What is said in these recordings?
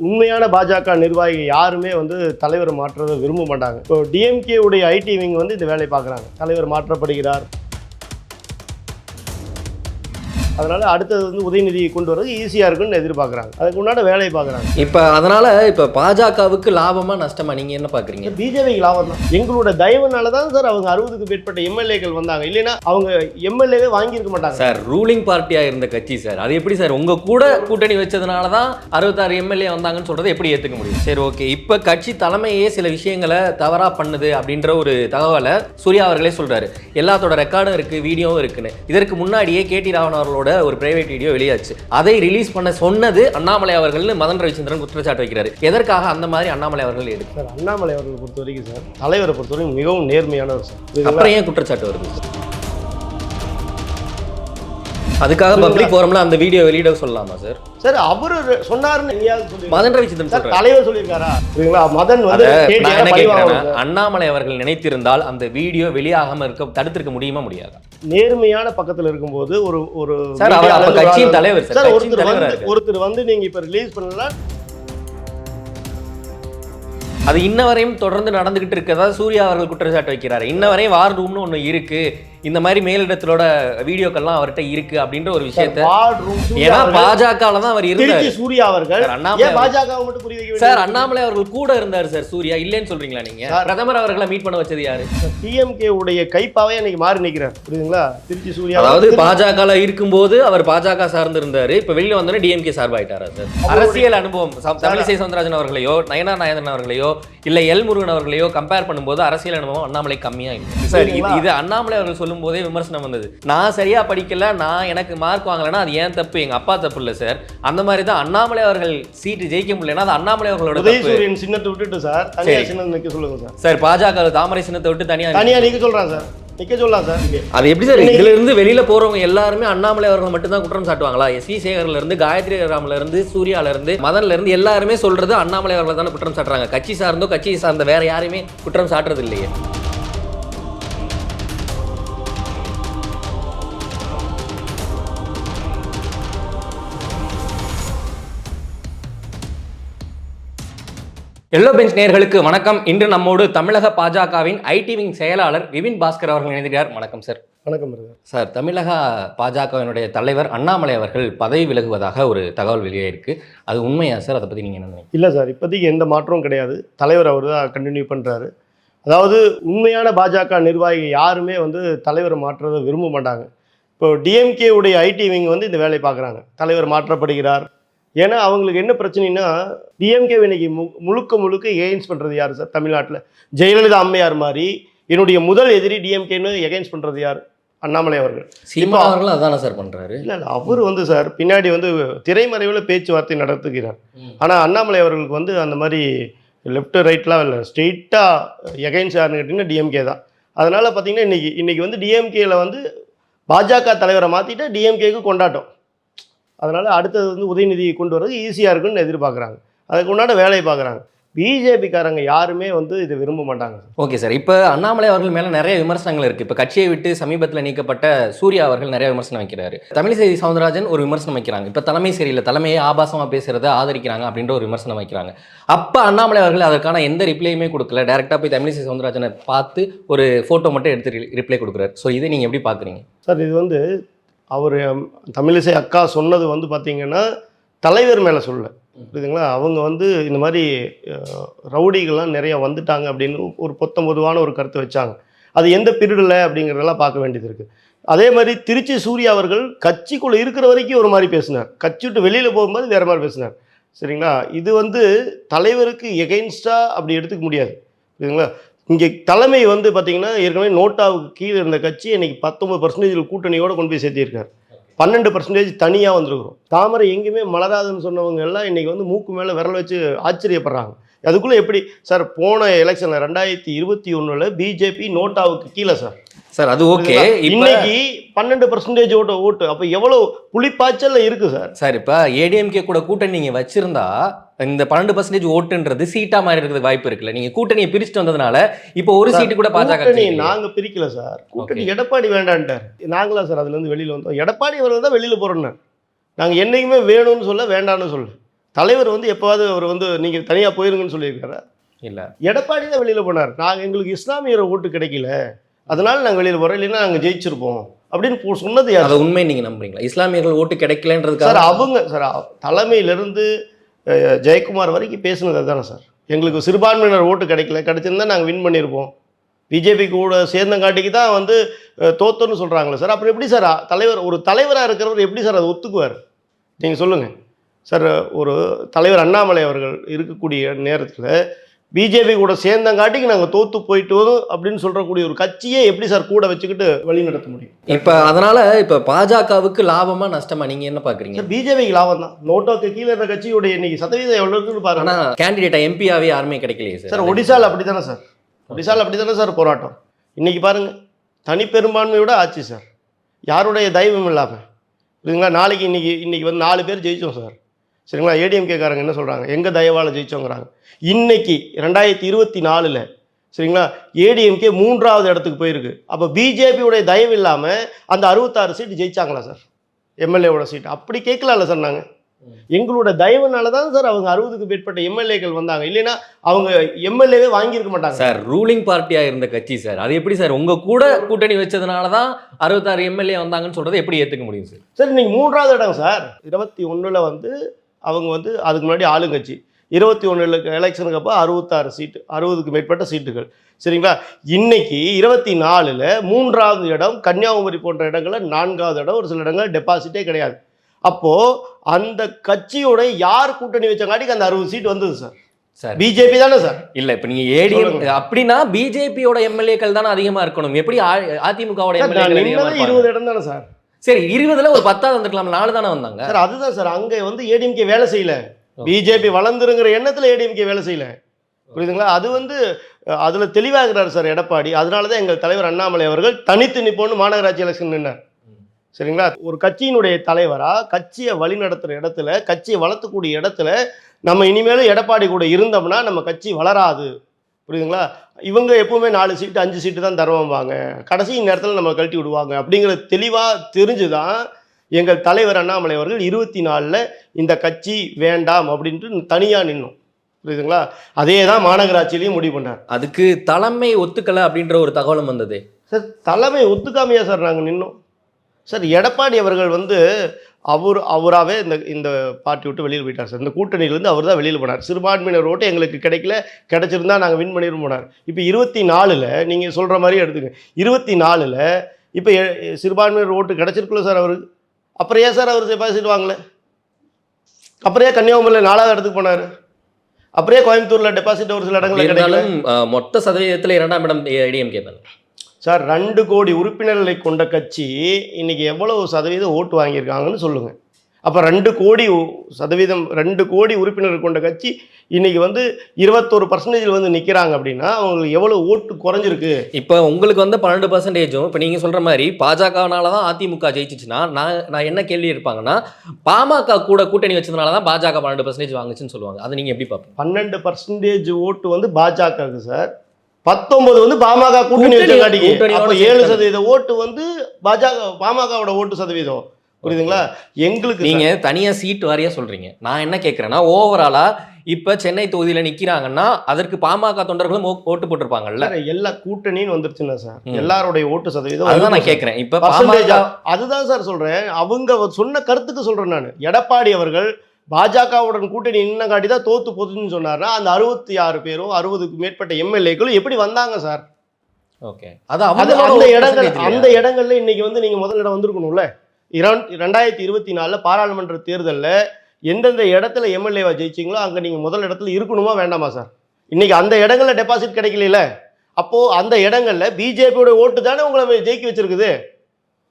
உண்மையான பாஜக நிர்வாகிகள் யாருமே வந்து தலைவர் மாற்றுறதை விரும்ப மாட்டாங்க. இப்போ டிஎம்கே உடைய ஐடி விங் வந்து இந்த வேலையை பார்க்குறாங்க. தலைவர் மாற்றப்படுகிறார். அதனால அடுத்தது வந்து உதயநிதியை கொண்டு வரது ஈஸியாக இருக்குன்னு எதிர்பார்க்குறாங்க. அதுக்கு உண்டான வேலையை பார்க்குறாங்க. இப்போ அதனால இப்போ பாஜகவுக்கு லாபமா நஷ்டமா? நீங்க என்ன பாக்குறீங்க? பிஜேபிக்கு லாபம் தான். எங்களோட தயவுனால தான் சார் அவங்க அறுபதுக்கு மேற்பட்ட எம்எல்ஏக்கள் வந்தாங்க. இல்லைன்னா அவங்க எம்எல்ஏவே வாங்கியிருக்க மாட்டாங்க. சார் ரூலிங் பார்ட்டியா இருந்த கட்சி சார். அது எப்படி சார்? உங்க கூட கூட்டணி வச்சதுனால தான் அறுபத்தாறு எம்எல்ஏ வந்தாங்கன்னு சொல்றதை எப்படி ஏத்துக்க முடியும்? சரி ஓகே. இப்போ கட்சி தலைமையே சில விஷயங்களை தவறா பண்ணுது அப்படின்ற ஒரு தகவலை சூர்யா அவர்களே சொல்றாரு. எல்லாத்தோட ரெக்கார்டும் இருக்கு வீடியோவும் இருக்குன்னு. இதற்கு முன்னாடியே கேடி ராவன் அவர்களோட ஒரு பிரைவேட் வீடியோ வெளியாச்சு. அதை ரிலீஸ் பண்ண சொன்னது அண்ணாமலை அவர்கள்னு மதன் ரவிச்சந்திரன் குற்றச்சாட்டு வைக்கிறாரு. எதற்காக அந்த மாதிரி அண்ணாமலை அவர்கள் எடுக்கு சார் அண்ணாமலை அவர்களை பொறுத்த வரைக்கும் சார் தலைவரை பொறுத்த வரைக்கும் மிகவும் நேர்மையானவர் சார்? அப்புறம் ஏன் குற்றச்சாட்டு வருது? அதுக்காக பப்ளிக் ஃபோரம்ல அந்த வீடியோ வெளியிட சொல்லலாமா சார் சார் அவரு சொன்னாருன்னு? மதன் ரவிச்சந்திரன் சார் தலைவர் சொல்லியிருக்காரா? மதன் வந்து என்ன சார். அண்ணாமலை அவர்கள் நினைத்திருந்தால் அந்த வீடியோ வெளியாகாம இருக்க தடுத்திருக்க முடியுமா முடியாதா? நேர்மையான பக்கத்துல இருக்கும்போது ஒரு ஒரு சார், அவர் அப்ப கட்சியின் தலைவர் சார், ஒருத்தர் தலைவரா வந்து. ஒருத்தர் வந்து நீங்க இப்ப ரிலீஸ் பண்ணலாம் அது இன்ன வரையும் தொடர்ந்து நடந்துகிட்டு இருக்கதா சூர்யா அவர்கள் குற்றச்சாட்டு வைக்கிறாரு. இன்ன வரையும் வார் ரூம்னு ஒண்ணு இருக்கு. இந்த மாதிரி மேலிடத்திலோட வீடியோக்கள்லாம் அவர்கிட்ட இருக்கு அப்படின்ற ஒரு விஷயத்த ஏன்னா பாஜகல தான் அவர் இருந்தார். சூர்யா அவர்கள். அண்ணாமலை சார் அண்ணாமலை அவர்கள் கூட இருந்தார் சார் சூர்யா. இல்லைன்னு சொல்றீங்களா நீங்க. பிரதமர் அவர்களை மீட் பண்ண வச்சது யாரு? டிஎம்கே உடைய கைப்பாவே இன்னைக்கு மாறி நிக்கிறார். புரியுதுங்களா? திருச்சி சூர்யா அதாவது பாஜக இருக்கும்போது அவர் பாஜக சார்ந்து இருந்தாரு இப்ப வெளியில வந்தோடனே டிஎம்கே சார்பாயிட்டாரா சார்? அரசியல் அனுபவம் தமிழிசை சவுந்தரராஜன் அவர்களையோ நயனா நாயந்தன் அவர்களையோ இல்ல எல் முருகன் அவர்களையோ கம்பேர் பண்ணும்போது அரசியல் அனுபவம் அண்ணாமலை கம்மியா இருக்கு. சார் இது இது அண்ணாமலை அவர்கள் சொல்லும் போதே விமர்சனம் வந்தது. நான் சரியா படிக்கல நான் எனக்கு மார்க் வாங்கலைன்னா அது ஏன் தப்பு? எங்க அப்பா தப்பு இல்ல சார் அந்த மாதிரி தான் அண்ணாமலை அவர்கள் சீட்டு ஜெயிக்க முடியலன்னா அது அண்ணாமலை அவர்களோட சின்னத்தை விட்டுட்டு சார் தனியா சரி. சின்னம் நிக்க சொல்லுங்க சார் சார் பாஜக தாமரை சின்னத்தை விட்டு தனியா தனியா நிக்க சொல்றான் சார் நிக்க சொல்லலாம் சார் அது எப்படி சார் இதுல இருந்து வெளியில போறவங்க எல்லாருமே அண்ணாமலை அவர்கள் மட்டும் தான் குற்றம் சாட்டுவாங்களா? எஸ் வி சேகர்ல இருந்து காயத்ரி ராம்ல இருந்து சூர்யால இருந்து மதன்ல இருந்து எல்லாருமே சொல்றது அண்ணாமலை அவர்கள் தானே குற்றம் சாட்டுறாங்க. கட்சி சார்ந்தோ கட்சி சார்ந்த வேற யாரையுமே குற்றம் சாட்டுறது இல்லையே. எல்லோ பெஞ்ச் நேயர்களுக்கு வணக்கம். இன்று நம்மோடு தமிழக பாஜகவின் ஐடி விங் செயலாளர் விபின் பாஸ்கர் அவர்கள் இணைந்திருக்கிறார். வணக்கம் சார் வணக்கம் சார் தமிழக பாஜகவினுடைய தலைவர் அண்ணாமலை அவர்கள் பதவி விலகுவதாக ஒரு தகவல் வெளியாயிருக்கு அது உண்மையா சார் அதை பற்றி நீங்கள் என்ன இல்லை சார் இப்போதைக்கு எந்த மாற்றமும் கிடையாது. தலைவர் அவர் தான் கண்டினியூ பண்ணுறாரு அதாவது உண்மையான பாஜக நிர்வாகிகள் யாருமே வந்து தலைவர் மாற்றுறதை விரும்ப மாட்டாங்க. இப்போ டிஎம்கே உடைய ஐடி விங் வந்து இந்த வேலையை பார்க்குறாங்க. தலைவர் மாற்றப்படுகிறார். ஏன்னா அவங்களுக்கு என்ன பிரச்சனைனா டிஎம்கே இன்னைக்கு மு முழுக்க முழுக்க எகெயின்ஸ் பண்ணுறது யார் சார்? தமிழ்நாட்டில். ஜெயலலிதா அம்மையார் மாதிரி என்னுடைய முதல் எதிரி டிஎம்கேன்னு எகெயின்ஸ் பண்ணுறது யார்? அண்ணாமலை அவர்கள். சீமா அவர்களும் அதானே சார் பண்றாரு? இல்லை இல்லை அவர் வந்து சார் பின்னாடி வந்து திரைமறைவில் பேச்சுவார்த்தை நடத்துகிறார். ஆனால் அண்ணாமலை அவர்களுக்கு வந்து அந்த மாதிரி லெஃப்ட் ரைட்லாம் இல்லை. ஸ்ட்ரெயிட்டாக எகைன்ஸ் யாருன்னு கேட்டிங்கன்னா டிஎம்கே தான். அதனால் பார்த்தீங்கன்னா இன்றைக்கி இன்றைக்கி வந்து டிஎம்கேல வந்து பாஜக தலைவரை மாற்றிட்டா டிஎம்கேக்கு கொண்டாட்டம். அதனால் அடுத்தது வந்து உதயநிதியை கொண்டு வரது ஈஸியாக இருக்குன்னு எதிர்பார்க்குறாங்க. அதுக்கு உண்டான வேலையை பார்க்குறாங்க. பிஜேபிக்காரங்க யாருமே வந்து இதை விரும்ப மாட்டாங்க. Okay sir. இப்போ அண்ணாமலை அவர்கள் மேலே நிறைய விமர்சனங்கள் இருக்குது இப்போ கட்சியை விட்டு சமீபத்தில் நீக்கப்பட்ட சூர்யா அவர்கள் நிறைய விமர்சனம் வைக்கிறாரு. தமிழிசை சவுந்தரராஜன் ஒரு விமர்சனம் வைக்கிறாங்க. இப்போ தலைமை சரியில்லை. தலைமையை ஆபாசமாக பேசுறதை ஆதரிக்கிறாங்க அப்படின்ற ஒரு விமர்சனம் வைக்கிறாங்க. அப்போ அண்ணாமலை அவர்கள் அதற்கான எந்த ரிப்ளையுமே கொடுக்கல. டேரெக்டாக போய் தமிழிசை சவுந்தரராஜனை பார்த்து ஒரு ஃபோட்டோ மட்டும் எடுத்து ரிப்ளை கொடுக்குறாரு. ஸோ இதை நீங்கள் எப்படி பார்க்குறீங்க சார் இது வந்து அவர் தமிழிசை அக்கா சொன்னது வந்து பார்த்திங்கன்னா தலைவர் மேலே சொல்ல புரியுதுங்களா? அவங்க வந்து இந்த மாதிரி ரவுடிகள்லாம் நிறையா வந்துட்டாங்க அப்படின்னு ஒரு பொத்தம் பொதுவான ஒரு கருத்து வச்சாங்க. அது எந்த பீரியடில் அப்படிங்கிறதெல்லாம் பார்க்க வேண்டியது இருக்குது அதே மாதிரி திருச்சி சூர்யா அவர்கள் கட்சிக்குள்ளே இருக்கிற வரைக்கும் ஒரு மாதிரி பேசினார். கட்சி விட்டு வெளியில் போகும்போது வேறு மாதிரி பேசினார். சரிங்களா? இது வந்து தலைவருக்கு எகெயின்ஸ்டாக அப்படி எடுத்துக்க முடியாது. புரியுதுங்களா? இங்கே தலைமை வந்து பார்த்தீங்கன்னா ஏற்கனவே நோட்டாவுக்கு கீழே இருந்த கட்சி இன்னைக்கு பத்தொம்பது பர்சன்டேஜ் கூட்டணியோடு கொண்டு போய் சேர்த்திருக்காரு. பன்னெண்டு பர்சன்டேஜ் தனியாக வந்திருக்கிறோம். தாமரை எங்கேயுமே மலராதுன்னு சொன்னவங்க எல்லாம் இன்னைக்கு வந்து மூக்கு மேலே விரல் வச்சு ஆச்சரியப்படுறாங்க. அதுக்குள்ளே எப்படி? சார் போன எலெக்ஷனில் ரெண்டாயிரத்தி இருபத்தி ஒன்றில் பிஜேபி நோட்டாவுக்கு கீழே சார். சார் அது ஓகே. இன்னைக்கு பன்னெண்டு பர்சன்டேஜ் ஓட்டு ஓட்டு. அப்போ எவ்வளோ புலிப்பாய்ச்சல்ல இருக்கு சார்? சார் இப்போ ஏடிஎம்கே கூட கூட்டணி நீங்கள் வச்சிருந்தா இந்த பன்னெண்டு பர்சன்டேஜ் ஓட்டுன்றது சீட்டா மாதிரி இருக்கிறதுக்கு வாய்ப்பு இருக்குல்ல. நீங்க கூட்டணியை பிரிச்சுட்டு வந்ததுனால இப்போ ஒரு சீட்டு கூட பாஜக. நாங்க பிரிக்கல சார். கூட்டணி. எடப்பாடி வேண்டான்ட்டார். நாங்களா சார் அதுல இருந்து வெளியில வந்தோம். எடப்பாடி அவர்கள் தான் வெளியில போறோம்னு நாங்க என்னைக்குமே வேணும்னு சொல்ல வேண்டாம்னு சொல்ல தலைவர் வந்து எப்போவாவது அவர் வந்து நீங்கள் தனியாக போயிருங்கன்னு சொல்லியிருக்காரு? இல்ல. எடப்பாடி தான் வெளியில் போனார். நாங்கள் எங்களுக்கு இஸ்லாமியர் ஓட்டு கிடைக்கல. அதனால நாங்கள் வெளியில் போகிறோம் இல்லைன்னா நாங்கள் ஜெயிச்சிருப்போம். அப்படின்னு சொன்னது யார் அதை உண்மை நீங்க நம்புறீங்களா? இஸ்லாமியர்கள் ஓட்டு சார் கிடைக்கலன்றதுக்காக அவங்க சார் தலைமையிலிருந்து ஜெயக்குமார் வரைக்கும் பேசுனது அதுதானே சார். எங்களுக்கு சிறுபான்மையினர் ஓட்டு கிடைக்கல. கிடைச்சிருந்தா நாங்கள் வின் பண்ணியிருப்போம் பிஜேபி கூட சேர்ந்தங்காட்டிக்கு தான் வந்து தோத்தோன்னு சொல்கிறாங்களே சார். அப்புறம் எப்படி சார் தலைவர் ஒரு தலைவராக இருக்கிறவர் எப்படி சார் அதை ஒத்துக்குவார்? நீங்கள் சொல்லுங்கள் சார் ஒரு தலைவர் அண்ணாமலை அவர்கள் இருக்கக்கூடிய நேரத்தில் பிஜேபி கூட சேர்ந்தங்காட்டிக்கு நாங்கள் தோத்து போயிட்டோம் அப்படின்னு சொல்கிறக்கூடிய ஒரு கட்சியை எப்படி சார் கூட வச்சுக்கிட்டு வழி நடத்த முடியும்? இப்ப அதனால இப்ப பாஜகவுக்கு லாபமா நஷ்டமா? நீங்க என்ன பாக்குறீங்க? சார் பிஜேபிக்கு லாபம் தான். நோட்டோக்கு கீழே இருந்த கட்சியோட இன்னைக்கு சதவீதம் எவ்வளோ இருக்குன்னு பாருங்க. ஆனா கேண்டிடேட்டா எம்பியாவே யாருமே கிடைக்கலையே சார். சார் ஒடிசால அப்படி தானே சார்? ஒடிசால அப்படி தானே சார் போராட்டம்? இன்னைக்கு பாருங்க தனி பெரும்பான்மையோட ஆச்சு சார். யாருடைய தயவும் இல்லாமல் புரியுதுங்களா? நாளைக்கு இன்னைக்கு இன்னைக்கு வந்து நாலு பேர் ஜெயிச்சோம் சார். சரிங்களா? ஏடிஎம்கே காரங்க என்ன சொல்கிறாங்க எங்கள் தயவால் ஜெயிச்சோங்கிறாங்க. இன்னைக்கு ரெண்டாயிரத்தி இருபத்தி நாலில் சரிங்களா? ஏடிஎம்கே மூன்றாவது இடத்துக்கு போயிருக்கு. அப்போ பிஜேபியோடைய தயவு இல்லாமல் அந்த அறுபத்தாறு சீட்டு ஜெயிச்சாங்களா சார்? எம்எல்ஏவோட சீட் அப்படி கேட்கலாம்ல சார் நாங்கள் எங்களோட தயவுனால தான் சார் அவங்க அறுபதுக்கு மேற்பட்ட எம்எல்ஏக்கள் வந்தாங்க. இல்லைன்னா அவங்க எம்எல்ஏவே வாங்கியிருக்க மாட்டாங்க. சார் ரூலிங் பார்ட்டியா இருந்த கட்சி சார். அது எப்படி சார்? உங்க கூட கூட்டணி வச்சதுனால தான் அறுபத்தாறு எம்எல்ஏ வந்தாங்கன்னு சொல்றதை எப்படி ஏத்துக்க முடியும் சார்? சார் இன்னைக்கு மூன்றாவது இடம் சார். இருபத்தி ஒண்ணுல வந்து அவங்க வந்து அதுக்கு முன்னாடி ஆளுங்கட்சி. இருபத்தி ஒன்றில் எலெக்ஷனுக்கு அப்போ அறுபத்தாறு சீட்டு அறுபதுக்கு மேற்பட்ட சீட்டுகள். சரிங்களா? இன்னைக்கு இருபத்தி நாலில் மூன்றாவது இடம் கன்னியாகுமரி போன்ற இடங்களில் நான்காவது இடம் ஒரு சில இடங்கள் டெபாசிட்டே கிடையாது. அப்போது அந்த கட்சியோட யார் கூட்டணி வச்சங்காட்டிக்கு அந்த அறுபது சீட் வந்தது சார். சார். பிஜேபி தானே சார். இல்ல இப்ப நீங்க ஏடிஎம். அப்படின்னா பிஜேபியோட எம்எல்ஏக்கள் தானே அதிகமா இருக்கணும். எப்படி அதிமுகவோட இருப்பாங்க? இருபது இடம் தானே சார். சரி இருபதுல ஒரு பத்தாவது வந்துருக்கலாம். நாலு தானே வந்தாங்க. சார் அதுதான் சார். அங்கே வந்து ஏடிஎம்கே வேலை செய்யல. பிஜேபி வளர்ந்துருங்கிற எண்ணத்தில் ஏடிஎம்கே வேலை செய்யல. புரியுதுங்களா? அது வந்து அதில் அதுல தெளிவாகிறார் சார் எடப்பாடி. அதனால தான் எங்கள் தலைவர் அண்ணாமலை அவர்கள் தனித்து நிப்போன்னு மாநகராட்சி எலெக்ஷன் நின்னார். சரிங்களா? ஒரு கட்சியினுடைய தலைவரா கட்சியை வழிநடத்துற இடத்துல கட்சியை வளர்த்தக்கூடிய இடத்துல நம்ம இனிமேலும் எடப்பாடி கூட இருந்தோம்னா நம்ம கட்சி வளராது. புரியுதுங்களா? இவங்க எப்பவுமே நாலு சீட்டு அஞ்சு சீட்டு தான் தருவாங்க கடைசி நேரத்தில் நம்ம கழட்டி விடுவாங்க. அப்படிங்கிற தெளிவாக தெரிஞ்சு தான் எங்கள் தலைவர் அண்ணாமலை அவர்கள் இருபத்தி நாலில் இந்த கட்சி வேண்டாம் அப்படின்ட்டு தனியாக நின்னோம். புரியுதுங்களா? அதே தான் மாநகராட்சியிலையும் முடிவு பண்ணார். அதுக்கு தலைமை ஒத்துக்கல அப்படின்ற ஒரு தகவலும் வந்தது. சார் தலைமை ஒத்துக்காமையா சார் நாங்கள் நின்னோம். சார் எடப்பாடி அவர்கள் வந்து அவர் அவராகவே இந்த இந்த பார்ட்டி விட்டு வெளியில் போயிட்டார் சார். இந்த கூட்டணியிலேருந்து அவர் தான் வெளியில் போனார். சிறுபான்மையினர் ஓட்டு எங்களுக்கு கிடைக்கல. கிடைச்சிருந்தா நாங்கள் வின் பண்ணிடும் போனார். இப்போ இருபத்தி நாலில் நீங்கள் சொல்கிற மாதிரி எடுத்துங்க. இருபத்தி நாலில் இப்போ சிறுபான்மையினர் ஓட்டு கிடைச்சிருக்குல்ல சார் அவருக்கு? அப்புறம் ஏன் சார் அவர் டெபாசிட் வாங்கல அப்புறம் ஏன் கன்னியாகுமரியில் நாலாவது இடத்துக்கு போனார்? அப்படியே கோயம்புத்தூரில் டெபாசிட் ஒரு சில இடங்கள் மொத்த சதவீதத்தில் இரண்டாம் இடம் ஏடிஎம்கே தான்? சார் ரெண்டு கோடி உறுப்பினர்களை கொண்ட கட்சி இன்னைக்கு எவ்வளவு சதவீதம் ஓட்டு வாங்கியிருக்காங்கன்னு சொல்லுங்க. அப்போ ரெண்டு கோடி சதவீதம் ரெண்டு கோடி உறுப்பினர்கள் கொண்ட கட்சி இன்னைக்கு வந்து இருபத்தோரு பர்சன்டேஜில் வந்து நிற்கிறாங்க அப்படின்னா அவங்களுக்கு எவ்வளோ ஓட்டு குறைஞ்சிருக்கு? இப்போ உங்களுக்கு வந்து பன்னெண்டு பர்சன்டேஜும் இப்போ நீங்கள் சொல்கிற மாதிரி பாஜகனால தான் அதிமுக ஜெயிச்சிச்சுன்னா நான் நான் என்ன கேள்வி இருப்பாங்கன்னா பாமக கூட கூட்டணி வச்சதுனால தான் பாஜக பன்னெண்டு பர்சன்டேஜ் வாங்குச்சுன்னு சொல்லுவாங்க. அதை நீங்கள் எப்படி பார்ப்பீங்க? பன்னெண்டு பர்சன்டேஜ் ஓட்டு வந்து பாஜகவுக்கு சார். பத்தொன்பது வந்து பாமக கூட்டணி வச்சங்காட்டிக்கு அப்போ ஏழு. சதவீத ஓட்டு வந்து பாஜக பாமகவோட ஓட்டு சதவீதம். புரியுதுங்களா? எங்களுக்கு நீங்க தனியா சீட் வாரியா சொல்றீங்க. நான் என்ன கேட்குறேன்னா ஓவராலா இப்ப சென்னை தொகுதியில நிக்கிறாங்கன்னா அதற்கு பாமக தொண்டர்களும் ஓ- ஓட்டு போட்டிருப்பாங்கல்ல. எல்லா கூட்டணின்னு வந்துருச்சுன்னா சார். எல்லாருடைய ஓட்டு சதவீதம் அதுதான் நான். கேட்கிறேன் இப்ப அதுதான் சார் சொல்றேன். அவங்க சொன்ன கருத்துக்கு சொல்றேன் நான். எடப்பாடி அவர்கள் பாஜகவுடன் கூட்டணி நின்ன காட்டி தான் தோத்து போகுதுன்னு சொன்னார்னா அந்த அறுபத்தி ஆறு பேரோ அறுபதுக்கு மேற்பட்ட எம்எல்ஏக்களும் எப்படி வந்தாங்க சார்? ஓகே. அது அது அவங்களோட அந்த இடங்கள் அந்த இடங்கள்ல இன்னைக்கு வந்து நீங்க முதல் இடம் வந்திருக்கணும்ல. இரண் ரெண்டாயிரத்தி இருபத்தி நாலுல பாராளுமன்ற தேர்தல்ல எந்தெந்த இடத்துல எம்எல்ஏவா ஜெயிச்சிங்களோ அங்க நீங்க முதல் இடத்துல இருக்கணுமா வேண்டாமா சார்? இன்னைக்கு அந்த இடங்கள்ல டெபாசிட் கிடைக்கல அப்போ அந்த இடங்கள்ல பிஜேபியோட ஓட்டு தானே உங்களை ஜெயிக்க வச்சிருக்குது.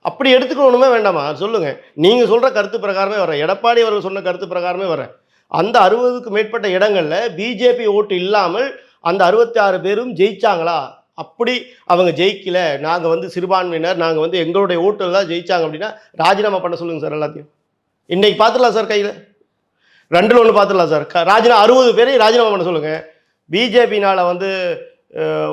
அப்படி எடுத்துக்கணுமே வேண்டாமா? சொல்லுங்க. நீங்க சொல்ற கருத்து பிரகாரமே வரேன் எடப்பாடி அவர்கள் சொன்ன கருத்து பிரகாரமே வரேன் அந்த அறுபதுக்கு மேற்பட்ட இடங்கள்ல பிஜேபி ஓட்டு இல்லாமல் அந்த அறுபத்தி ஆறு பேரும் ஜெயிச்சாங்களா? அப்படி அவங்க ஜெயிக்கல. நாங்க வந்து சிறுபான்மையினர் நாங்க வந்து எங்களுடைய ஓட்டுல தான் ஜெயிச்சாங்க அப்படின்னா ராஜினாமா பண்ண சொல்லுங்க சார் எல்லாத்தையும். இன்னைக்கு பார்த்துடலாம் சார் கையில்? ரெண்டுல ஒன்று பார்த்துடலாம் சார். ராஜினா அறுபது பேரையும் ராஜினாமா பண்ண சொல்லுங்க. பிஜேபினால வந்து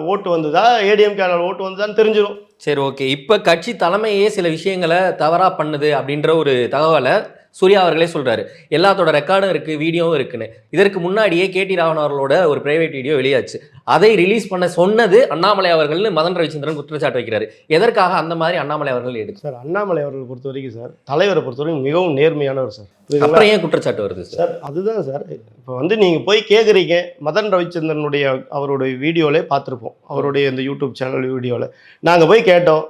ஓட்டு வந்ததா? ஏடிஎம்கேனால ஓட்டு வந்ததான்னு தெரிஞ்சிடும் சரி ஓகே. இப்போ கட்சி தலைமையே சில விஷயங்களை தவறாக பண்ணுது அப்படின்ற ஒரு தகவலை சூர்யா அவர்களே சொல்றாரு எல்லாத்தோட ரெக்கார்டும் இருக்கு வீடியோவும் இருக்குன்னு. இதற்கு முன்னாடியே கேடி ராவன் அவர்களோட ஒரு பிரைவேட் வீடியோ வெளியாச்சு. அதை ரிலீஸ் பண்ண சொன்னது அண்ணாமலை அவர்கள்னு மதன் ரவிச்சந்திரன் குற்றச்சாட்டு வைக்கிறாரு. எதற்காக அந்த மாதிரி அண்ணாமலை அவர்கள் எடுத்து சார் அண்ணாமலை அவர்களை பொறுத்த வரைக்கும் சார் தலைவரை பொறுத்த வரைக்கும் மிகவும் நேர்மையானவர் சார்? அப்புறம் ஏன் குற்றச்சாட்டு வருது சார்? சார் அதுதான் சார். இப்போ வந்து நீங்கள் போய் கேட்குறீங்க மதன் ரவிச்சந்திரனுடைய அவருடைய வீடியோவிலே பார்த்துருப்போம். அவருடைய இந்த யூடியூப் சேனல் வீடியோவில் நாங்கள் போய் கேட்டோம்.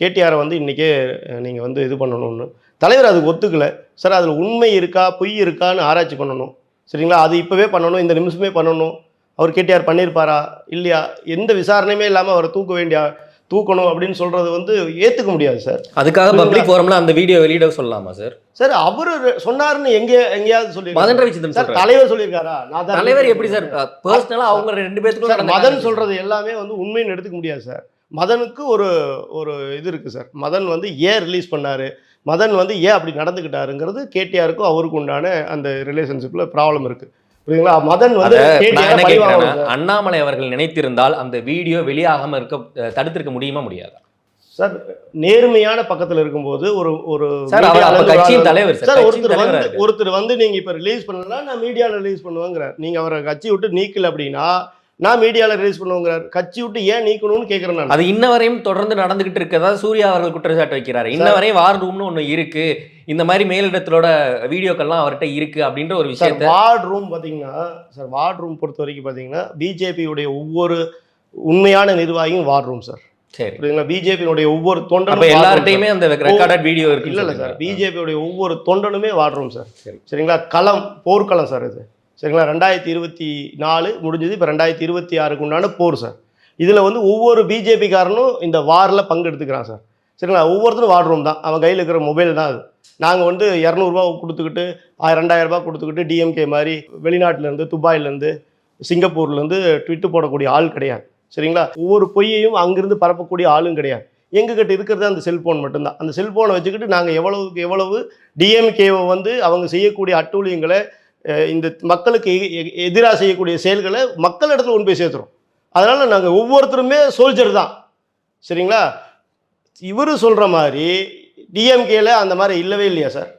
கேடிஆரை வந்து இன்றைக்கே நீங்கள் வந்து இது பண்ணணும்னு. தலைவர் அதுக்கு ஒத்துக்கல. சார் அதில் உண்மை இருக்கா பொய் இருக்கான்னு ஆராய்ச்சி பண்ணணும். சரிங்களா? அது இப்போவே பண்ணணும் இந்த நிமிஷமே பண்ணணும். அவர் கேடிஆர் பண்ணியிருப்பாரா இல்லையா? எந்த விசாரணையுமே இல்லாமல் அவரை தூக்க வேண்டிய தூக்கணும் அப்படின்னு சொல்கிறது வந்து ஏற்றுக்க முடியாது சார். அதுக்காக பப்ளிக் ஃபோரம்ல அந்த வீடியோ வெளியிட சொல்லலாமா சார்? சார் அவரு சொன்னாருன்னு எங்கே எங்கேயாவது சொல்லி மதன் ரவிச்சந்திரன் சார் தலைவர் சொல்லியிருக்காரா? நான் தலைவர் எப்படி சார்? பர்சனலா அவங்க ரெண்டு பேத்துக்கும் சார் மதன். சொல்றது எல்லாமே வந்து உண்மைன்னு எடுத்துக்க முடியாது சார். மதனுக்கு ஒரு ஒரு இது இருக்கு சார். மதன் வந்து ஏன் ரிலீஸ் பண்ணாரு? மதன் வந்து ஏன் அப்படி நடந்துக்கிட்டாருங்கிறது கேடிஆருக்கும் அவருக்கு உண்டான அந்த ரிலேஷன்ஷிப்ல ப்ராப்ளம் இருக்கு புரியுதுங்களா மதன் வந்து. அண்ணாமலை அவர்கள் நினைத்திருந்தால் அந்த வீடியோ வெளியாகாம இருக்க தடுத்திருக்க முடியுமா முடியாதா சார் நேர்மையான பக்கத்துல இருக்கும்போது ஒரு ஒரு கட்சியின் தலைவர் சார் ஒருத்தர் வந்து. ஒருத்தர் வந்து நீங்க இப்ப ரிலீஸ் பண்ணலாம் நான் மீடியால ரிலீஸ் பண்ணுவேங்கிறார் நீங்க அவரை கட்சி விட்டு நீக்கல அப்படின்னா நான் மீடியால ரிலீஸ் பண்ணுவேங்கிறார். கட்சி விட்டு ஏன் நீக்கணும்னு கேக்குறேன் நான். அது இன்ன வரையும் தொடர்ந்து நடந்துகிட்டு இருக்கதா சூர்யா அவர்கள் குற்றச்சாட்டு வைக்கிறாரு. இன்ன வரையும் வார் ரூம்னு ஒண்ணு இருக்கு. இந்த மாதிரி மேலிடத்திலோட வீடியோக்கள்லாம் அவர்கிட்ட இருக்கு அப்படின்ற ஒரு விஷயத்த வார்டு ரூம் பார்த்தீங்கன்னா சார் வார்டு ரூம் பொறுத்த வரைக்கும் பார்த்தீங்கன்னா பிஜேபியுடைய ஒவ்வொரு உண்மையான நிர்வாகியும் வார்டு ரூம் சார். சரி. பிஜேபியினுடைய ஒவ்வொரு தொண்டனும் எல்லார்ட்டையுமே அந்த ரெக்கார்டட் வீடியோ இருக்கு இல்லை இல்லை சார். பிஜேபியுடைய ஒவ்வொரு தொண்டனுமே வார்டு ரூம் சார். சரி. சரிங்களா? களம் போர்க்களம் சார் இது. சரிங்களா? ரெண்டாயிரத்தி இருபத்தி நாலு முடிஞ்சது. இப்போ ரெண்டாயிரத்தி இருபத்தி ஆறுக்கு உண்டான போர் சார். இதில் வந்து ஒவ்வொரு பிஜேபிக்காரனும் இந்த வாரில் பங்கெடுத்துக்கிறான் சார். சரிங்களா? ஒவ்வொருத்தரும் வார் ரூம் தான். அவன் கையில் இருக்கிற மொபைல் தான் அது. நாங்கள் வந்து இரநூறுபா கொடுத்துக்கிட்டு ஆயிரம் கொடுத்துக்கிட்டு டிஎம்கே மாதிரி வெளிநாட்டிலேருந்து துபாயிலேருந்து சிங்கப்பூர்லேருந்து ட்விட்டு போடக்கூடிய ஆள் கிடையாது. சரிங்களா? ஒவ்வொரு பொய்யையும் அங்கேருந்து பரப்பக்கூடிய ஆளும் கிடையாது. எங்ககிட்ட இருக்கிறது அந்த செல்ஃபோன் மட்டும்தான். அந்த செல்ஃபோனை வச்சுக்கிட்டு நாங்கள் எவ்வளவுக்கு எவ்வளவு டிஎம்கேவை வந்து அவங்க செய்யக்கூடிய அட்டூழியங்களை இந்த மக்களுக்கு எதிராக செய்யக்கூடிய செயல்களை மக்கள் இடத்துல கொண்டு போய் சேர்த்துறோம் அதனால் நாங்கள் ஒவ்வொருத்தருமே சோல்ஜர் தான். சரிங்களா? இவர் சொல்கிற மாதிரி டிஎம்கேல அந்த மாதிரி இல்லவே இல்லையா சார்?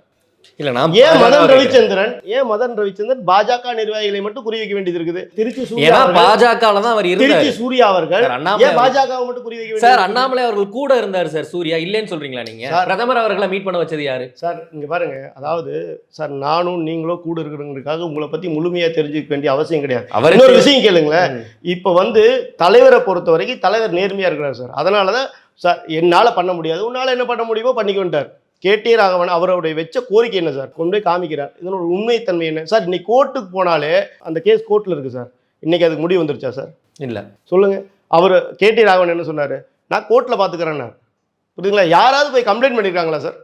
இல்ல நான் ஏன் மதன் பாஜக ரவிச்சந்திரன் ஏன் மதன் ரவிச்சந்திரன் பாஜக நிர்வாகிகளை மட்டும் குறி வைக்க வேண்டியது இருக்குது? திருச்சி சூர்யா பாஜகல தான் அவர் இருந்தாரு. திருச்சி சூர்யா அவர்கள் ஏன் பாஜகவை மட்டும் குறி வைக்க சார் அண்ணாமலை அவர்கள் கூட இருந்தாரு சார் சூர்யா. இல்லைன்னு சொல்றீங்களா நீங்க. பிரதமர் அவர்களை மீட் பண்ண வச்சது யாரு? சார் இங்க பாருங்க. அதாவது சார் நானும் நீங்களும் கூட இருக்கிறவங்களுக்காக உங்களை பத்தி முழுமையா தெரிஞ்சுக்க வேண்டிய அவசியம் கிடையாது. அவர் இன்னொரு விஷயம் கேளுங்களேன். இப்ப வந்து தலைவரை பொறுத்த வரைக்கும் தலைவர் நேர்மையா இருக்கிறார் சார். அதனாலதான் சார் என்னால பண்ண முடியாது. உன்னால என்ன பண்ண முடியுமோ பண்ணிக்கொண்டார் கேட்டே ராகவன் அவருடைய வச்ச கோரிக்கை என்ன சார்? கொண்டு போய் காமிக்கிறார். இதனோட உண்மைத்தன்மை என்ன? சார் இன்னைக்கு கோர்ட்டுக்கு போனாலே அந்த கேஸ் கோர்ட்ல இருக்கு சார். இன்னைக்கு அதுக்கு முடிவு வந்துருச்சா சார்? இல்ல. சொல்லுங்க. அவர் கேடி ராகவன் என்ன சொன்னாரு? நான் கோர்ட்ல பாத்துக்கிறேன் புரியுதுங்களா? யாராவது போய் கம்ப்ளைண்ட் பண்ணியிருக்காங்களா சார்?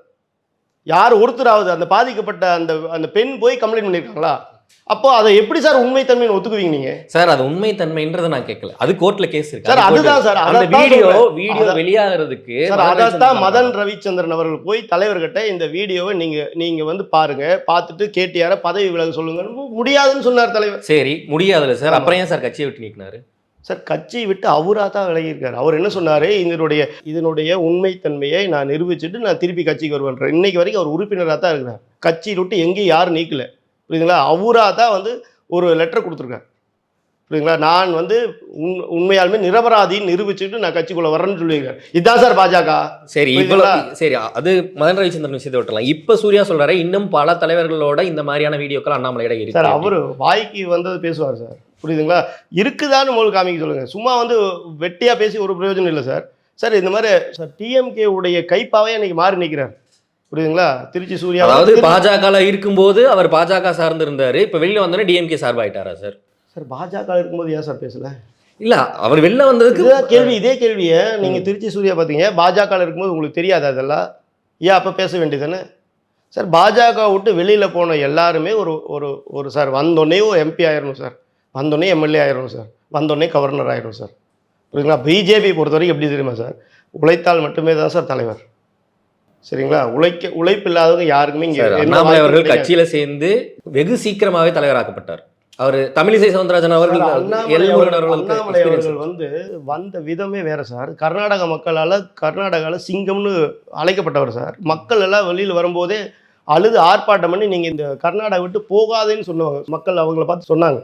யார் ஒருத்தராவது அந்த பாதிக்கப்பட்ட அந்த அந்த பெண் போய் கம்ப்ளைண்ட் பண்ணியிருக்காங்களா அப்போ அதை எப்படி சார் உண்மைத்தன்மையை ஒத்துக்குவீங்க நீங்க? சார் அது உண்மை தன்மைன்றதை நான் கேட்கல. அது கோர்ட்ல கேஸ் இருக்கு. சார் அதுதான் சார் அந்த வீடியோ. வீடியோ அதான். வெளியாகிறதுக்கு சார் ரவிச்சந்திரன் மதன் ரவிச்சந்திரன் அவர்கள் போய் தலைவர்கிட்ட இந்த வீடியோவை நீங்க நீங்க வந்து பாருங்க. பார்த்துட்டு கேட்டியார பதவி விலக சொல்லுங்கன்னு முடியாதுன்னு சொன்னார் தலைவர். சரி முடியாதுல்ல சார். அப்புறம் ஏன் சார் கட்சியை விட்டு நீக்கினாரு சார் கட்சியை விட்டு அவராக தான் விலகியிருக்காரு. அவர் என்ன சொன்னாரு? இதனுடைய இதனுடைய உண்மைத்தன்மையை நான் நிரூபிச்சுட்டு நான் திருப்பி கட்சிக்கு வருவேன். இன்னைக்கு வரைக்கும் அவர் உறுப்பினராக தான் இருக்கிறார். கட்சியை விட்டு எங்கேயும் யாரும் நீக்கல. புரியுதுங்களா? அவராக தான் வந்து ஒரு லெட்டர் கொடுத்துருக்காரு. புரியுதுங்களா? நான் வந்து உண் உண்மையாலுமே நிரபராதின்னு நிரூபிச்சுட்டு நான் கட்சிக்குள்ள வரேன்னு சொல்லுவீங்க இதுதான் சார் பாஜக. சரி? இவ்வளவு சரி அது மதன் ரவிச்சந்திரன் விஷயத்தை விட்டுலாம் இப்ப சூர்யா சொல்றாரு இன்னும் பல தலைவர்களோட இந்த மாதிரியான வீடியோக்கள் அண்ணாமலை இருக்கு. சார் அவர் வாய்க்கு வந்தது பேசுவார் சார். புரியுதுங்களா? இருக்குதான்னு உங்களுக்கு காமிக்க சொல்லுங்க. சும்மா வந்து வெட்டியா பேசி ஒரு பிரயோஜனம் இல்லை சார். சார் இந்த மாதிரி சார் டிஎம்கே உடைய கைப்பாவே இன்னைக்கு மாறி நிற்கிறார் புரியுதுங்களா? திருச்சி சூர்யா அதாவது பாஜக இருக்கும்போது அவர் பாஜக சார்ந்து இருந்தாரு இப்ப வெளியில வந்தோடனே டிஎம்கே சார்பாயிட்டாரா சார்? சார் பாஜக இருக்கும்போது ஏன் சார் பேசல? இல்ல அவர் வெளில வந்ததுக்கு கேள்வி இதே கேள்வியை நீங்க திருச்சி சூர்யா பார்த்தீங்க பாஜக இருக்கும்போது உங்களுக்கு தெரியாது அதெல்லாம் ஏன் அப்போ பேச வேண்டியதானே சார் பாஜக விட்டு வெளியில் போன எல்லாருமே ஒரு ஒரு ஒரு சார் வந்தோடனே எம்பி ஆயிரணும் சார். வந்தோடனே எம்எல்ஏ ஆயிரணும் சார். வந்தோடனே கவர்னர் ஆயிரும் சார். புரியுங்களா பிஜேபி பொறுத்த வரைக்கும் எப்படி தெரியுமா சார்? உழைத்தால் மட்டுமே தான் சார் தலைவர். சரிங்களா? உழைக்க உழைப்பு இல்லாதவங்க யாருக்குமே இங்கே அண்ணாமலை அவர்கள் கட்சியில சேர்ந்து வெகு சீக்கிரமாவே தலைவராக்கப்பட்டார். அவர் தமிழிசை சவுந்தரராஜன் அவர்கள் அண்ணாமலை அவர்கள் வந்து வந்த விதமே வேற சார். கர்நாடக மக்களால் கர்நாடகாவில் சிங்கம்னு அழைக்கப்பட்டவர் சார். மக்கள் எல்லாம் வெளியில் வரும்போதே அழுது ஆர்ப்பாட்டம் பண்ணி நீங்கள் இந்த கர்நாடகா விட்டு போகாதேன்னு சொன்னவங்க மக்கள் அவங்கள பார்த்து சொன்னாங்க.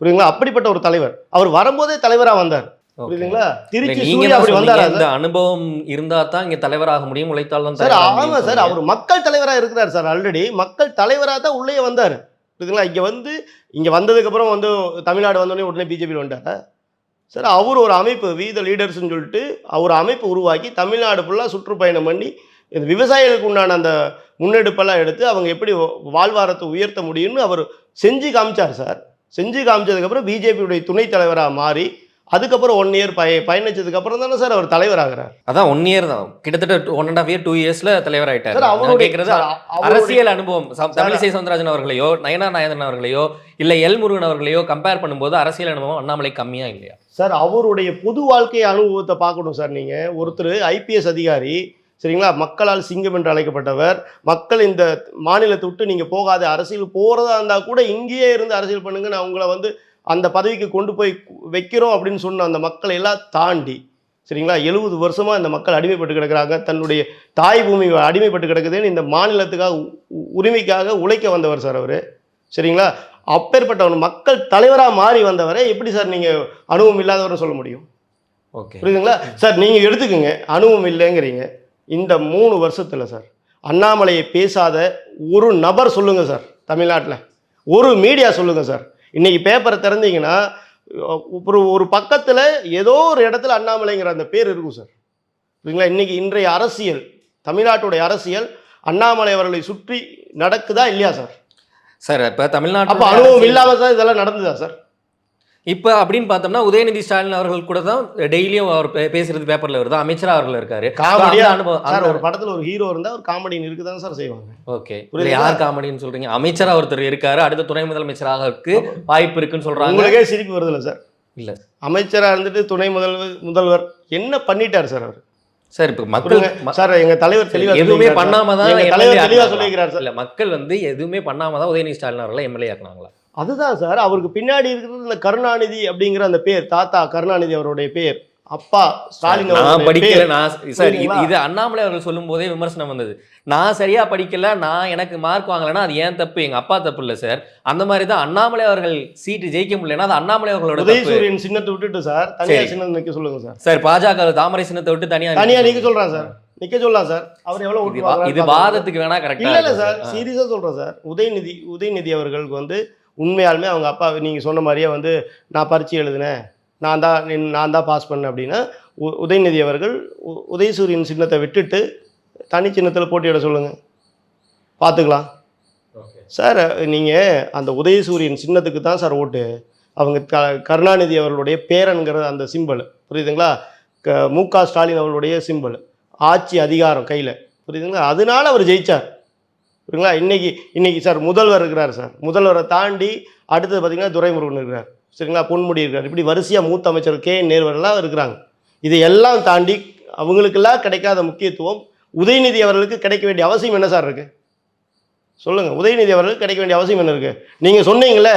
புரியுதுங்களா? அப்படிப்பட்ட ஒரு தலைவர். அவர் வரும்போதே தலைவராக வந்தார். புரியுதுங்களா? திருச்சி சூர்யா அப்படி வந்தாரா அனுபவம் இருந்தா தான் இங்க தலைவராக முடியும் உழைத்தால் தான் சார் ஆமா சார். அவர் மக்கள் தலைவராக இருக்கிறார் சார் ஆல்ரெடி மக்கள் தலைவராக தான் உள்ளே வந்தார். புரியுதுங்களா? இங்கே வந்து இங்கே வந்ததுக்கப்புறம் வந்து தமிழ்நாடு வந்தோடனே உடனே பிஜேபியில் வந்துட்டாரா? சார் அவர் ஒரு அமைப்பு வி த லீடர்ஸ்னு சொல்லிட்டு அவர் அமைப்பு உருவாக்கி தமிழ்நாடு ஃபுல்லாக சுற்றுப்பயணம் பண்ணி இந்த விவசாயிகளுக்கு உண்டான அந்த முன்னெடுப்பெல்லாம் எடுத்து அவங்க எப்படி வாழ்வாரத்தை உயர்த்த முடியும்னு அவர் செஞ்சு காமிச்சார் சார். செஞ்சு காமிச்சதுக்கப்புறம் பிஜேபியுடைய துணைத் தலைவராக மாறி அதுக்கப்புறம் ஒன் இயர் பய பயணிச்சதுக்கு அப்புறம் தானே சார் அவர் தலைவராகிறார். அதான் ஒன் இயர் தான். கிட்டத்தட்ட one and half year two இயர்ஸ்ல தலைவர் ஆயிட்டாரு அவருடைய கேட்கறது அரசியல் அனுபவம். ச- தமிழிசை சவுந்தரராஜன் அவர்களையோ நயனா நாயந்தன் அவர்களையோ இல்ல எல் முருகன் அவர்களையோ கம்பேர் பண்ணும்போது அரசியல் அனுபவம் அண்ணாமலை கம்மியா இல்லையா? சார் அவருடைய பொது வாழ்க்கை அனுபவத்தை பார்க்கணும் சார் நீங்கள் ஒருத்தர் ஐபிஎஸ் அதிகாரி சரிங்களா? மக்களால் சிங்கம் என்று அழைக்கப்பட்டவர். மக்கள் இந்த மாநிலத்தை விட்டு நீங்கள் போகாத அரசியல் போகிறதா இருந்தால் கூட இங்கேயே இருந்து அரசியல் பண்ணுங்க. நான் உங்களை வந்து அந்த பதவிக்கு கொண்டு போய் வைக்கிறோம் அப்படின்னு சொன்ன அந்த மக்களை எல்லாம் தாண்டி சரிங்களா? எழுபது வருஷமாக இந்த மக்கள் அடிமைப்பட்டு கிடக்குறாங்க. தன்னுடைய தாய் பூமி அடிமைப்பட்டு கிடக்குதுன்னு இந்த மாநிலத்துக்காக உரிமைக்காக உழைக்க வந்தவர் சார் அவர் சரிங்களா? அப்பேற்பட்டவர் மக்கள் தலைவராக மாறி வந்தவரை எப்படி சார் நீங்கள் அனுபவம் இல்லாதவர்னு சொல்ல முடியும்? ஓகே. புரியுதுங்களா? சார் நீங்கள் எடுத்துக்கோங்க. அனுபவம் இல்லைங்கிறீங்க. இந்த மூணு வருஷத்தில் சார் அண்ணாமலையை பேசாத ஒரு நபர் சொல்லுங்க சார் தமிழ்நாட்டில். ஒரு மீடியா சொல்லுங்க சார். இன்னைக்கு பேப்பரை திறந்தீங்கன்னா ஒரு ஒரு பக்கத்தில் ஏதோ ஒரு இடத்துல அண்ணாமலைங்கிற அந்த பேர் இருக்கும் சார் புரியுங்களா இன்னைக்கு இன்றைய அரசியல் தமிழ்நாட்டுடைய அரசியல் அண்ணாமலை அவர்களை சுற்றி நடக்குதா இல்லையா சார் சார் இப்ப அப்போ தமிழ்நாட்டு அனுபவம் இல்லாமல் சார் இதெல்லாம் நடந்ததா சார் இப்ப அப்படின்னு பார்த்தோம்னா உதயநிதி ஸ்டாலின் அவர்கள் கூட தான் டெய்லியும் அவர் பேசுறது பேப்பர்ல வருது. அமைச்சரா அவர்கள் இருக்காரு. காமெடியா அனுபவம் ஒரு படத்தில் ஒரு ஹீரோ இருந்தால் ஒரு காமெடி இருக்குதான் சார் செய்வாங்க. ஓகே. இதுல? யார் காமெடின்னு சொல்றீங்க? அமைச்சரா ஒருத்தர் இருக்காரு அடுத்த துணை முதலமைச்சராக இருக்கு வாய்ப்பு இருக்குன்னு சொல்றாங்க. உங்களுக்கே சிரிப்பு வருதுல்ல சார்? இல்ல. அமைச்சரா இருந்துட்டு துணை முதல்வர் முதல்வர் என்ன பண்ணிட்டார் சார் அவர்? சார் இப்ப மக்கள் சார் எங்க தலைவர் தெளிவா எதுவுமே. பண்ணாம தான் தலைவர் தெளிவா? சொல்லியிருக்கிறார் சார். இல்ல மக்கள் வந்து எதுவுமே பண்ணாம தான் உதயநிதி ஸ்டாலின் அவர்களை எம்எல்ஏ ஆக்குனாங்களா? அதுதான் சார் அவருக்கு பின்னாடி இருக்கிறது இந்த கருணாநிதி அப்படிங்கிற அந்த பேர் தாத்தா கருணாநிதி அவருடைய பேர் அப்பா ஸ்டாலின் நான் படிக்கல. நான் சார் இது அண்ணாமலை அவர்கள் சொல்லும் போதே விமர்சனம் வந்தது. நான் சரியா படிக்கல நான் எனக்கு மார்க் வாங்கலைன்னா அது ஏன் தப்பு? எங்க அப்பா தப்பு இல்ல சார். அந்த மாதிரி தான் அண்ணாமலை அவர்கள் சீட்டு ஜெயிக்க முடியலன்னா அது அண்ணாமலை அவர்களோட உதயசூரியன் சின்னத்தை விட்டுட்டு சார் தனியா. சின்னம் நிக்க சொல்லுங்க சார். சார் பாஜக தாமரை சின்னத்தை விட்டு தனியா தனியா நிக்க சொல்றான் சார். நிக்க சொல்லலாம் சார். அவர் எவ்வளவு இது. வாதத்துக்கு வேணா கரெக்டா இல்ல இல்ல சார் சீரியஸா சொல்றேன் சார். உதயநிதி உதயநிதி அவர்களுக்கு வந்து உண்மையாலுமே அவங்க அப்பா நீங்க சொன்ன மாதிரியே வந்து நான் பரீட்சை எழுதினேன். நான் தான் நின்- தான் பாஸ் பண்ணேன் அப்படின்னா உ- உதயநிதி அவர்கள் உ- உதயசூரியன் சின்னத்தை விட்டுட்டு தனி சின்னத்தில் போட்டியிட சொல்லுங்க. பார்த்துக்கலாம். சார் நீங்கள் அந்த உதயசூரியன் சின்னத்துக்கு தான் சார் ஓட்டு. அவங்க க கருணாநிதி அவர்களுடைய பேரன்கிற அந்த சிம்பல் புரியுதுங்களா? க மு க ஸ்டாலின் அவர்களுடைய சிம்பல் ஆட்சி அதிகாரம் கையில். புரியுதுங்களா? அதனால அவர் ஜெயிச்சார். இருக்குங்களா இன்றைக்கி இன்றைக்கி சார் முதல்வர் இருக்கிறார் சார். முதல்வரை தாண்டி அடுத்தது பார்த்தீங்கன்னா துரைமுருகன் இருக்கிறார். சரிங்களா? பொன்முடி இருக்கார். இப்படி வரிசையாக மூத்த அமைச்சர் கே. நேர்வரெல்லாம் இருக்கிறாங்க. இது எல்லாம் தாண்டி அவங்களுக்கெல்லாம் கிடைக்காத முக்கியத்துவம் உதயநிதி அவர்களுக்கு கிடைக்க வேண்டிய அவசியம் என்ன சார் இருக்குது சொல்லுங்கள் உதயநிதி அவர்களுக்கு கிடைக்க வேண்டிய அவசியம் என்ன இருக்குது நீங்கள் சொன்னீங்களே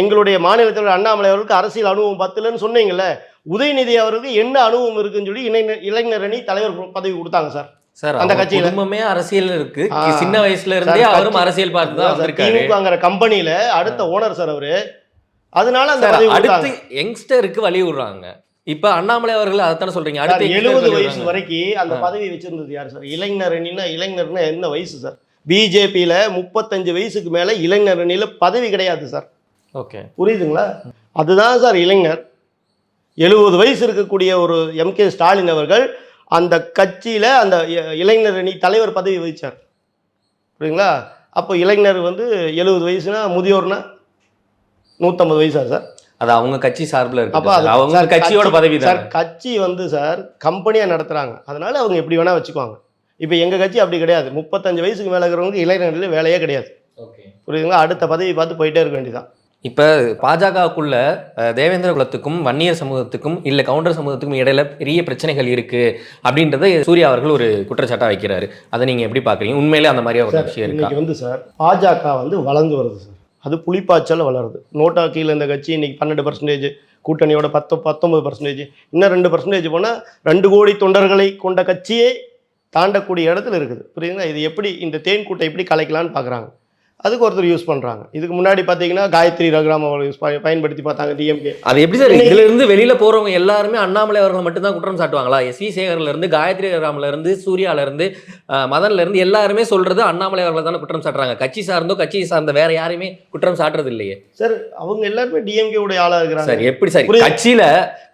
எங்களுடைய மாநிலத்தில் அண்ணாமலை அவர்களுக்கு அரசியல் அனுபவம் பத்துலன்னு சொன்னீங்களே உதயநிதி அவர்களுக்கு என்ன அனுபவம் இருக்குன்னு சொல்லி இளைஞர் இளைஞர் அணி தலைவர் பதவி கொடுத்தாங்க சார். சார் அந்த கட்சியில- குடும்பமே அரசியல் இருக்கு. சின்ன வயசுல இருந்தே அவரும் அரசியல் பார்த்து தான் திமுகங்கிற கம்பெனியில அடுத்த ஓனர் சார் அவரு. அதனால அந்த அடுத்து யங்ஸ்டருக்கு வழி விடுறாங்க இப்ப அண்ணாமலை அவர்கள் அதைத்தானே சொல்றீங்க. அடுத்து எழுபது வயசு. வரைக்கும் அந்த. பதவி வச்சிருந்தது யார் சார்? இளைஞர் அணின்னா இளைஞர்னா என்ன வயசு சார்? பிஜேபியில முப்பத்தஞ்சு வயசுக்கு மேல இளைஞர் அணியில பதவி கிடையாது சார். ஓகே. புரியுதுங்களா? அதுதான் சார் இளைஞர். எழுபது வயசு இருக்கக்கூடிய ஒரு எம்கே ஸ்டாலின் அவர்கள் அந்த கட்சியில் அந்த இளைஞர் அணி தலைவர் பதவி வகிச்சார். புரியுங்களா அப்போ இளைஞர் வந்து எழுபது வயசுனா முதியோர்னா நூற்றம்பது வயசா சார்? அது அவங்க கட்சி சார்புல இருக்கு அப்போ. அவங்க கட்சியோட கட்சி- பதவி சார் கட்சி வந்து சார் கம்பெனியாக நடத்துகிறாங்க அதனால அவங்க எப்படி வேணால் வச்சுக்குவாங்க. இப்போ எங்கள் கட்சி அப்படி கிடையாது. முப்பத்தஞ்சு வயசுக்கு மேலே இருக்கிறவங்களுக்கு இளைஞர்களில் வேலையே கிடையாது. புரியுதுங்களா? அடுத்த பதவி பார்த்து போயிட்டே இருக்க வேண்டியதான் இப்ப பாஜகவுக்குள்ள தேவேந்திர குலத்துக்கும் வன்னியர் சமூகத்துக்கும் இல்ல கவுண்டர் சமூகத்துக்கும் இடையில பெரிய பிரச்சனைகள் இருக்கு அப்படின்றத சூர்யா அவர்கள் ஒரு குற்றச்சாட்டா வைக்கிறாரு. அதை நீங்க எப்படி பாக்குறீங்க? உண்மையிலே அந்த மாதிரி ஒரு விஷயம் இருக்கா? வந்து சார் பாஜக வந்து வளர்ந்து வருது சார். அது புலிப்பாய்ச்சல் வளருது. நோட்டா கீழே இந்த கட்சி இன்னைக்கு பன்னெண்டு பர்சன்டேஜ் கூட்டணியோட பத்து பத்தொன்பது பர்சன்டேஜ் இன்னும் ரெண்டு பர்சன்டேஜ் போனால் ரெண்டு கோடி தொண்டர்களை கொண்ட கட்சியே தாண்டக்கூடிய இடத்துல இருக்குது. புரியுதுங்களா? இது எப்படி இந்த தேன் கூட்டை எப்படி கலைக்கலாம்னு பார்க்குறாங்க அதுக்கு ஒருத்தர் யூஸ் பண்ணுறாங்க இதுக்கு முன்னாடி பார்த்தீங்கன்னா காயத்ரி ரகுராம் அவர் யூஸ் பயன்படுத்தி பார்த்தாங்க டிஎம்கே அது எப்படி சார்? இதுல இருந்து வெளியில போறவங்க எல்லாருமே அண்ணாமலை அவர்கள் மட்டும்தான் குற்றம் சாட்டுவாங்களா? எஸ் வி சேகர்ல இருந்து காயத்ரி ராம்ல இருந்து சூர்யால இருந்து அஹ், மதன்ல இருந்து எல்லாருமே சொல்றது அண்ணாமலை அவர்கள் தானே குற்றம் சாட்டுறாங்க. கட்சி சார்ந்தோ கட்சி சார்ந்த வேற யாரையுமே குற்றம் சாட்டுறது இல்லையே. சார் அவங்க எல்லாருமே டிஎம்கே உடைய ஆளாக இருக்கிறாங்க. சார் எப்படி சார். கட்சியில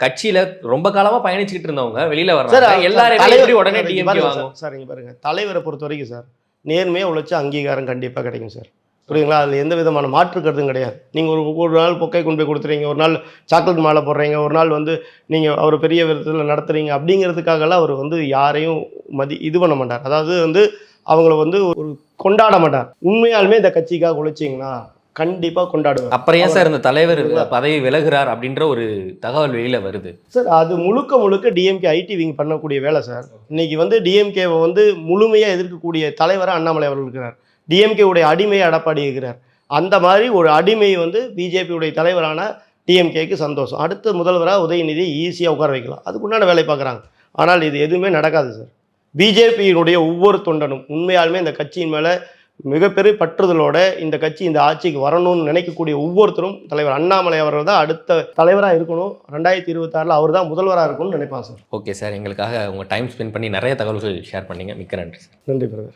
கட்சியில ரொம்ப காலமா பயணிச்சுக்கிட்டு இருந்தவங்க வெளியில வர்றாங்க. எல்லாருமே உடனே டிஎம்கே சார் இங்க பாருங்க. தலைவரை பொறுத்த வரைக்கும் சார் நேர்மையாக உழைச்ச அங்கீகாரம் கண்டிப்பாக கிடைக்கும் சார். புரியுதுங்களா? அதில் எந்த விதமான மாற்று கருத்தும் கிடையாது. நீங்கள் ஒரு ஒரு நாள் பொக்கை கொண்டு போய் கொடுத்துறீங்க ஒரு நாள் சாக்லேட் மாலை போடுறீங்க ஒரு நாள் வந்து நீங்கள் அவர் பெரிய விதத்தில் நடத்துறீங்க அப்படிங்கிறதுக்காகலாம் அவர் வந்து யாரையும் மதி இது பண்ண மாட்டார். அதாவது வந்து அவங்கள வந்து ஒரு கொண்டாட மாட்டார். உண்மையாலுமே இந்த கட்சிக்காக உழைச்சிங்கன்னா கண்டிப்பாக கொண்டாடுவார் அப்புறம் ஏன் சார் இந்த தலைவர் பதவி விலகுறார் அப்படின்ற ஒரு தகவல் வெளியில வருது? சார் அது முழுக்க முழுக்க டிஎம்கே ஐடி விங் பண்ணக்கூடிய வேலை சார். இன்னைக்கு வந்து டிஎம்கேவை வந்து முழுமையாக எதிர்க்கக்கூடிய தலைவராக அண்ணாமலை அவர்கள் இருக்கிறார். டிஎம்கே உடைய அடிமையை எடப்பாடி இருக்கிறார். அந்த மாதிரி ஒரு அடிமை வந்து பிஜேபி உடைய தலைவரான டிஎம்கேக்கு சந்தோஷம். அடுத்த முதல்வராக உதயநிதி ஈஸியாக உட்கார வைக்கலாம். அதுக்குண்டான வேலை பார்க்குறாங்க. ஆனால் இது எதுவுமே நடக்காது சார். பிஜேபியினுடைய ஒவ்வொரு தொண்டனும் உண்மையாலுமே இந்த கட்சியின் மேலே மிகப்பெரிய பற்றுதலோட இந்த கட்சி இந்த ஆட்சிக்கு வரணும்னு நினைக்கக்கூடிய ஒவ்வொருத்தரும் தலைவர் அண்ணாமலை அவர்கள் தான் அடுத்த தலைவராக இருக்கணும். ரெண்டாயிரத்தி இருபத்தாறில் அவர் தான் முதல்வராக இருக்கணும்னு நினைப்பாங்க சார். ஓகே சார் எங்களுக்காக உங்க டைம் ஸ்பெண்ட் பண்ணி நிறைய தகவல்கள் ஷேர் பண்ணீங்க. மிக்க நன்றி சார். நன்றி பிரதர்.